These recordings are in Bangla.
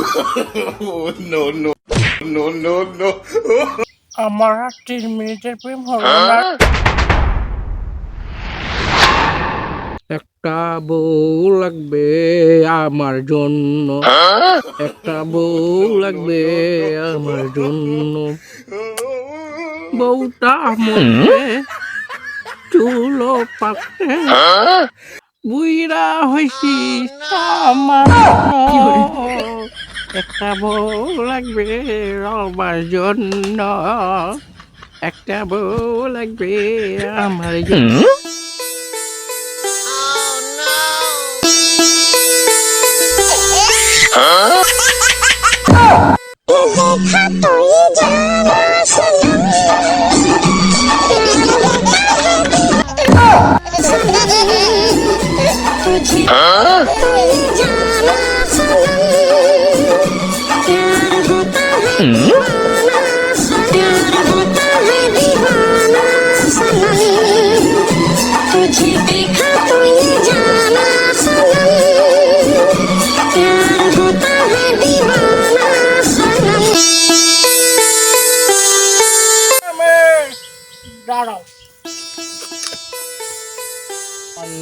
Oh, no, no, no, no, no. আমার আর তিন মিনিটের প্রেম হলো না। একটা বউ লাগবে আমার জন্য। একটা বউ লাগবে আমার জন্য। বউটা মধ্যে চুলো পাকতে বুইরা হইছি আমার একটা বউ লাগবে আমার জন্য। একটা বউ লাগবে আমার জন্য। तुझे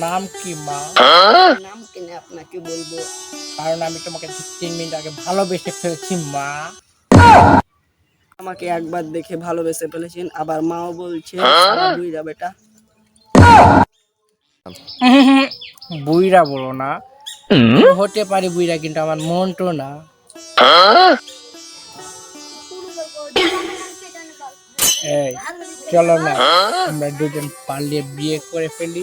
নাম কি মা নাম কিনে আপনাকে বলব। কারণ আমি তোমাকে তিন মিনিট আগে ভালোবেসে ফেলেছি, মা। আমাকে একবার দেখে ভালোবেসে ফেলেছেন আবার মাও বলছে বুইরা বেটা। বুইরা বলো না। হতে পারি বুইরা কিন্তু আমার মন তো না এই চলো না আমরা দুজন পালিয়ে বিয়ে করে ফেলি।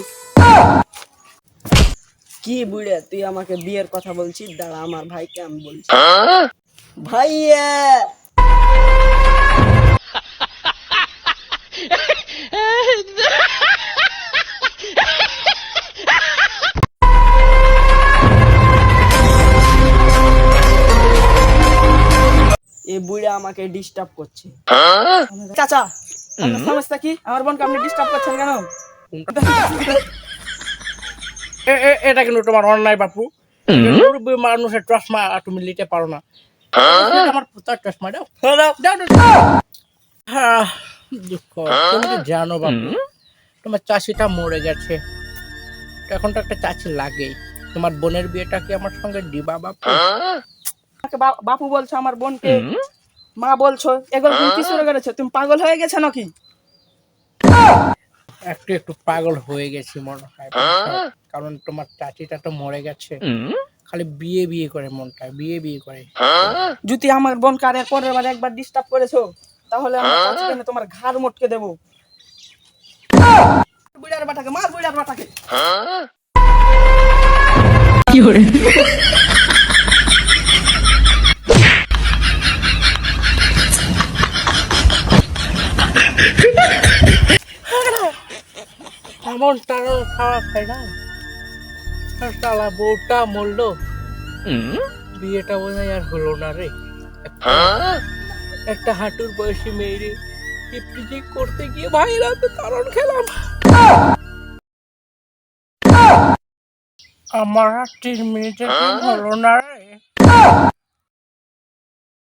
কি বুড়ে তুই আমাকে বিয়ের কথা বলছিস? দাঁড়া আমার ভাইকে আমি বলছি। ভাইয়া। এই বুড়া আমাকে ডিস্টার্ব করছে। চাচা সমস্যা কি? আমার বোনকে আপনি ডিস্টার্ব করছেন কেন? এ- এ- এটা কিন্তু তোমার অন্যায় বাপু। মানুষের চশমা তুমি নিতে পারো না। আমার পুতার চশমা দাও দুঃখ। তুমি তো জানো বাপু তোমার চাষিটা মরে গেছে। এখন তো একটা চাষি লাগেই। তোমার বোনের বিয়েটা কি আমার সঙ্গে দিবা বাপু? বাপু বলছো আমার বোনকে? মা বলছো এগুলো তুমি কি শুরু করেছ? তুমি পাগল হয়ে গেছো নাকি? একটু একটু পাগল হয়ে গেছি মনে হয়। কারণ তোমার চাচিটা তো মরে গেছে। খালি বিয়ে বিয়ে করে মনটা বিয়ে বিয়ে করে। যদি আমার বোন কারে পরের বার একবার ডিস্টার্ব করেছ তাহলে আমার চাচিকে এনে তোমার ঘাড় মটকে দেবো। বুড়ার বাটাকে মার বুড়ার বাটাকে। কি করে এমন তারা খাওয়া খাই না? শালা বউটা মরলো। বিয়েটা বোধ আর হলো না রে। একটা হাঁটুর বয়সী মেয়েরে যে করতে গিয়ে ভাইরা তো কারণ খেলাম। আমার আর তিন মিনিটের হলো না রে।